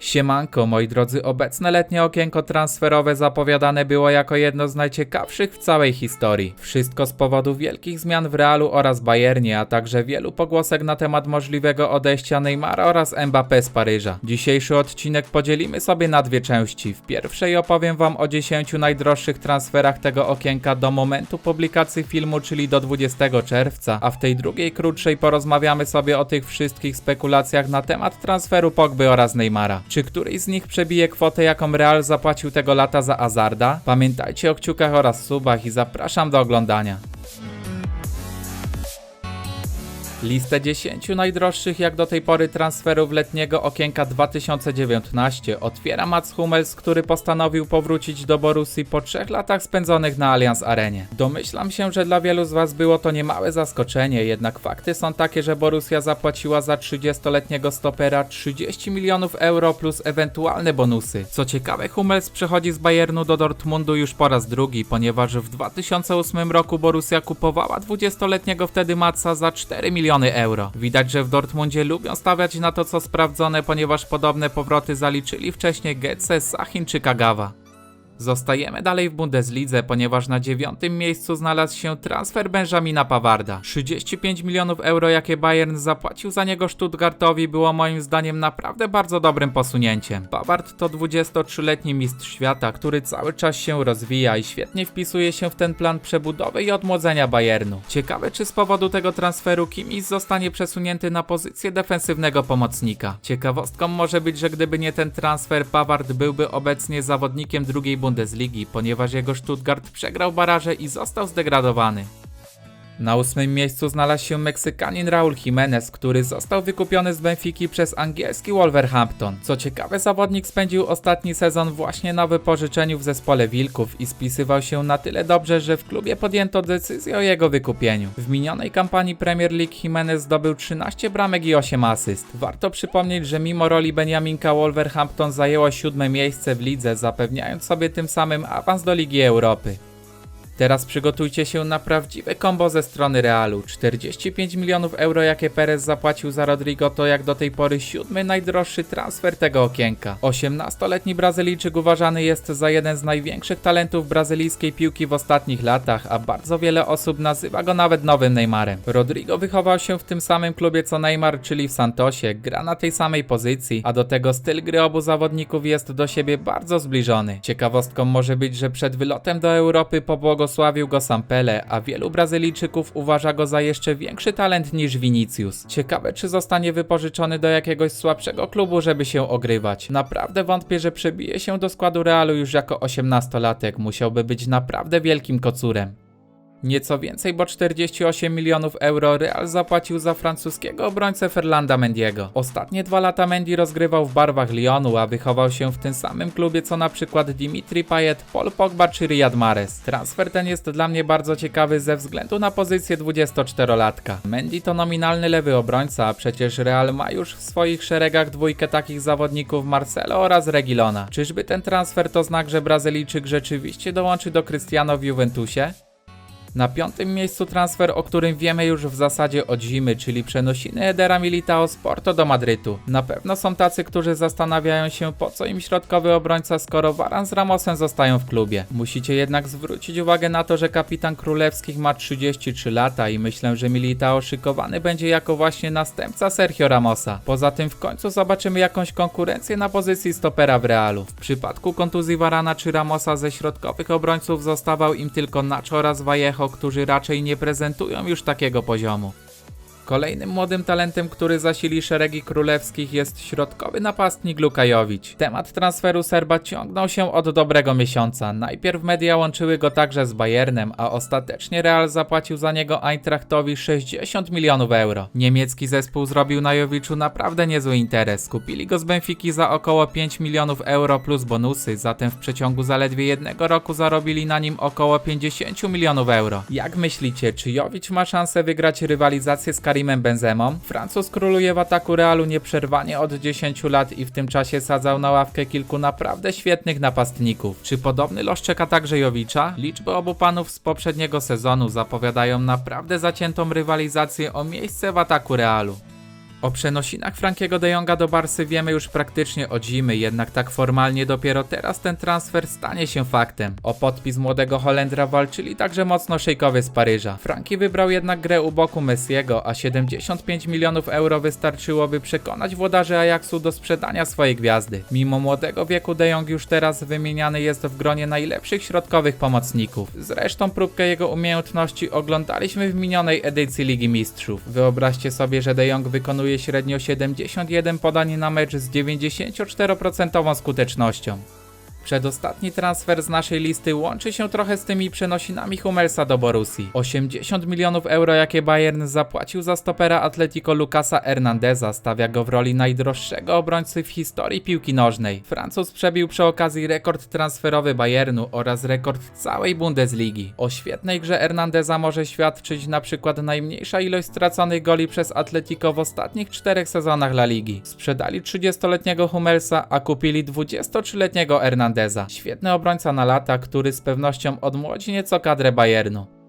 Siemanko, moi drodzy, obecne letnie okienko transferowe zapowiadane było jako jedno z najciekawszych w całej historii. Wszystko z powodu wielkich zmian w Realu oraz Bayernie, a także wielu pogłosek na temat możliwego odejścia Neymara oraz Mbappé z Paryża. Dzisiejszy odcinek podzielimy sobie na dwie części. W pierwszej opowiem wam o 10 najdroższych transferach tego okienka do momentu publikacji filmu, czyli do 20 czerwca, a w tej drugiej krótszej porozmawiamy sobie o tych wszystkich spekulacjach na temat transferu Pogby oraz Neymara. Czy któryś z nich przebije kwotę, jaką Real zapłacił tego lata za Azarda? Pamiętajcie o kciukach oraz subach i zapraszam do oglądania. Listę 10 najdroższych jak do tej pory transferów letniego okienka 2019 otwiera Mats Hummels, który postanowił powrócić do Borussii po trzech latach spędzonych na Allianz Arenie. Domyślam się, że dla wielu z Was było to niemałe zaskoczenie, jednak fakty są takie, że Borussia zapłaciła za 30-letniego stopera 30 milionów euro plus ewentualne bonusy. Co ciekawe, Hummels przechodzi z Bayernu do Dortmundu już po raz drugi, ponieważ w 2008 roku Borussia kupowała 20-letniego wtedy Matsa za 4 miliony euro. Widać, że w Dortmundzie lubią stawiać na to co sprawdzone, ponieważ podobne powroty zaliczyli wcześniej Getze, Sachin czy Kagawa. Zostajemy dalej w Bundeslidze, ponieważ na dziewiątym miejscu znalazł się transfer Benjamina Pawarda. 35 milionów euro, jakie Bayern zapłacił za niego Stuttgartowi, było moim zdaniem naprawdę bardzo dobrym posunięciem. Paward to 23-letni mistrz świata, który cały czas się rozwija i świetnie wpisuje się w ten plan przebudowy i odmłodzenia Bayernu. Ciekawe, czy z powodu tego transferu Kimmich zostanie przesunięty na pozycję defensywnego pomocnika. Ciekawostką może być, że gdyby nie ten transfer, Paward byłby obecnie zawodnikiem drugiej Bundesligi, ponieważ jego Stuttgart przegrał baraże i został zdegradowany. Na ósmym miejscu znalazł się Meksykanin Raul Jimenez, który został wykupiony z Benfiki przez angielski Wolverhampton. Co ciekawe, zawodnik spędził ostatni sezon właśnie na wypożyczeniu w zespole Wilków i spisywał się na tyle dobrze, że w klubie podjęto decyzję o jego wykupieniu. W minionej kampanii Premier League Jimenez zdobył 13 bramek i 8 asyst. Warto przypomnieć, że mimo roli Benjaminka Wolverhampton zajęło siódme miejsce w lidze, zapewniając sobie tym samym awans do Ligi Europy. Teraz przygotujcie się na prawdziwe kombo ze strony Realu. 45 milionów euro, jakie Perez zapłacił za Rodrigo, to jak do tej pory siódmy najdroższy transfer tego okienka. 18-letni Brazylijczyk uważany jest za jeden z największych talentów brazylijskiej piłki w ostatnich latach, a bardzo wiele osób nazywa go nawet nowym Neymarem. Rodrigo wychował się w tym samym klubie co Neymar, czyli w Santosie, gra na tej samej pozycji, a do tego styl gry obu zawodników jest do siebie bardzo zbliżony. Ciekawostką może być, że przed wylotem do Europy pobłogosławił go sam Pele, a wielu Brazylijczyków uważa go za jeszcze większy talent niż Vinicius. Ciekawe, czy zostanie wypożyczony do jakiegoś słabszego klubu, żeby się ogrywać. Naprawdę wątpię, że przebije się do składu Realu już jako 18-latek. Musiałby być naprawdę wielkim kocurem. Nieco więcej, bo 48 milionów euro Real zapłacił za francuskiego obrońcę Ferlanda Mendiego. Ostatnie dwa lata Mendy rozgrywał w barwach Lyonu, a wychował się w tym samym klubie co na przykład Dimitri Payet, Paul Pogba czy Riyad Mahrez. Transfer ten jest dla mnie bardzo ciekawy ze względu na pozycję 24-latka. Mendy to nominalny lewy obrońca, a przecież Real ma już w swoich szeregach dwójkę takich zawodników Marcelo oraz Regilona. Czyżby ten transfer to znak, że Brazylijczyk rzeczywiście dołączy do Cristiano w Juventusie? Na piątym miejscu transfer, o którym wiemy już w zasadzie od zimy, czyli przenosiny Edera Militao z Porto do Madrytu. Na pewno są tacy, którzy zastanawiają się po co im środkowy obrońca, skoro Varan z Ramosem zostają w klubie. Musicie jednak zwrócić uwagę na to, że kapitan królewskich ma 33 lata i myślę, że Militao szykowany będzie jako właśnie następca Sergio Ramosa. Poza tym w końcu zobaczymy jakąś konkurencję na pozycji stopera w Realu. W przypadku kontuzji Varana czy Ramosa ze środkowych obrońców zostawał im tylko Nacho oraz Vallejo którzy raczej nie prezentują już takiego poziomu. Kolejnym młodym talentem, który zasili szeregi królewskich jest środkowy napastnik Lukajowicz. Temat transferu Serba ciągnął się od dobrego miesiąca. Najpierw media łączyły go także z Bayernem, a ostatecznie Real zapłacił za niego Eintrachtowi 60 milionów euro. Niemiecki zespół zrobił na Jowiczu naprawdę niezły interes. Kupili go z Benfiki za około 5 milionów euro plus bonusy, zatem w przeciągu zaledwie jednego roku zarobili na nim około 50 milionów euro. Jak myślicie, czy Jowicz ma szansę wygrać rywalizację z Karimem Benzemą? Francuz króluje w ataku Realu nieprzerwanie od 10 lat i w tym czasie sadzał na ławkę kilku naprawdę świetnych napastników. Czy podobny los czeka także Jowicza? Liczby obu panów z poprzedniego sezonu zapowiadają naprawdę zaciętą rywalizację o miejsce w ataku Realu. O przenosinach Frankiego de Jonga do Barsy wiemy już praktycznie od zimy, jednak tak formalnie dopiero teraz ten transfer stanie się faktem. O podpis młodego Holendra walczyli także mocno szejkowie z Paryża. Franki wybrał jednak grę u boku Messiego, a 75 milionów euro wystarczyłoby przekonać włodarzy Ajaxu do sprzedania swojej gwiazdy. Mimo młodego wieku de Jong już teraz wymieniany jest w gronie najlepszych środkowych pomocników. Zresztą próbkę jego umiejętności oglądaliśmy w minionej edycji Ligi Mistrzów. Wyobraźcie sobie, że de Jong wykonuje średnio 71 podań na mecz z 94% skutecznością. Przedostatni transfer z naszej listy łączy się trochę z tymi przenosinami Hummelsa do Borussii. 80 milionów euro, jakie Bayern zapłacił za stopera Atletico Lucasa Hernandeza, stawia go w roli najdroższego obrońcy w historii piłki nożnej. Francuz przebił przy okazji rekord transferowy Bayernu oraz rekord całej Bundesligi. O świetnej grze Hernandeza może świadczyć na przykład najmniejsza ilość straconych goli przez Atletico w ostatnich czterech sezonach La Ligi. Sprzedali 30-letniego Hummelsa, a kupili 23-letniego Hernandeza. Świetny obrońca na lata, który z pewnością odmłodzi nieco kadrę Bayernu.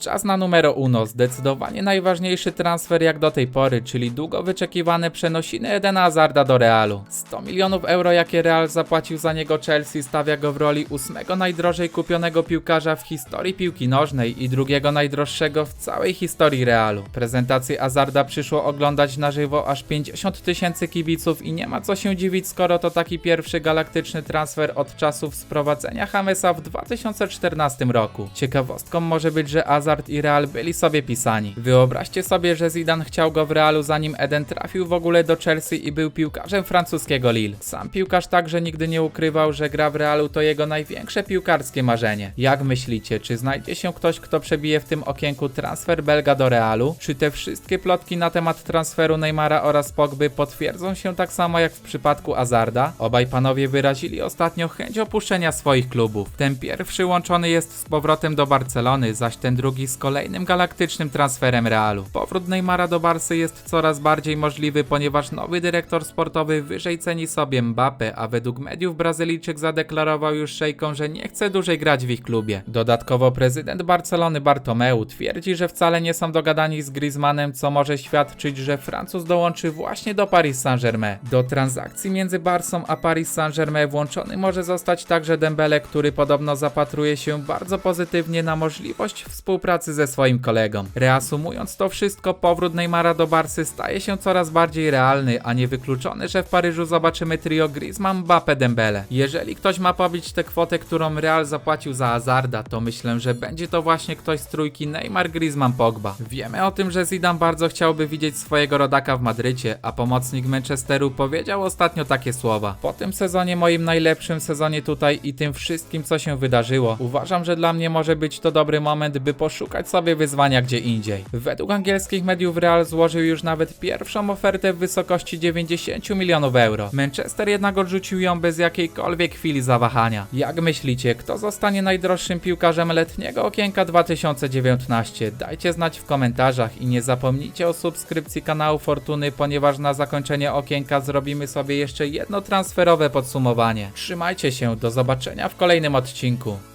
Czas na numero uno, zdecydowanie najważniejszy transfer jak do tej pory, czyli długo wyczekiwane przenosiny Edena Hazarda do Realu. 100 milionów euro, jakie Real zapłacił za niego Chelsea, stawia go w roli ósmego najdrożej kupionego piłkarza w historii piłki nożnej i drugiego najdroższego w całej historii Realu. Prezentację Hazarda przyszło oglądać na żywo aż 50 tysięcy kibiców i nie ma co się dziwić, skoro to taki pierwszy galaktyczny transfer od czasów sprowadzenia Hamesa w 2014 roku. Ciekawostką może być, że Hazard i Real byli sobie pisani. Wyobraźcie sobie, że Zidane chciał go w Realu zanim Eden trafił w ogóle do Chelsea i był piłkarzem francuskiego Lille. Sam piłkarz także nigdy nie ukrywał, że gra w Realu to jego największe piłkarskie marzenie. Jak myślicie, czy znajdzie się ktoś, kto przebije w tym okienku transfer Belga do Realu? Czy te wszystkie plotki na temat transferu Neymara oraz Pogby potwierdzą się tak samo jak w przypadku Azarda? Obaj panowie wyrazili ostatnio chęć opuszczenia swoich klubów. Ten pierwszy łączony jest z powrotem do Barcelony, zaś ten drugi z kolejnym galaktycznym transferem Realu. Powrót Neymara do Barsy jest coraz bardziej możliwy, ponieważ nowy dyrektor sportowy wyżej ceni sobie Mbappe, a według mediów Brazylijczyk zadeklarował już szejkom, że nie chce dłużej grać w ich klubie. Dodatkowo prezydent Barcelony Bartomeu twierdzi, że wcale nie są dogadani z Griezmannem, co może świadczyć, że Francuz dołączy właśnie do Paris Saint-Germain. Do transakcji między Barsą a Paris Saint-Germain włączony może zostać także Dembele, który podobno zapatruje się bardzo pozytywnie na możliwość współpracy ze swoim kolegą. Reasumując to wszystko, powrót Neymara do Barsy staje się coraz bardziej realny, a niewykluczony, że w Paryżu zobaczymy trio Griezmann, Mbappe, Dembele. Jeżeli ktoś ma pobić tę kwotę, którą Real zapłacił za Hazarda, to myślę, że będzie to właśnie ktoś z trójki Neymar, Griezmann, Pogba. Wiemy o tym, że Zidane bardzo chciałby widzieć swojego rodaka w Madrycie, a pomocnik Manchesteru powiedział ostatnio takie słowa. Po tym sezonie, moim najlepszym sezonie tutaj i tym wszystkim, co się wydarzyło, uważam, że dla mnie może być to dobry moment, by poszukać sobie wyzwania gdzie indziej. Według angielskich mediów Real złożył już nawet pierwszą ofertę w wysokości 90 milionów euro. Manchester jednak odrzucił ją bez jakiejkolwiek chwili zawahania. Jak myślicie, kto zostanie najdroższym piłkarzem letniego okienka 2019? Dajcie znać w komentarzach i nie zapomnijcie o subskrypcji kanału Fortuny, ponieważ na zakończenie okienka zrobimy sobie jeszcze jedno transferowe podsumowanie. Trzymajcie się, do zobaczenia w kolejnym odcinku.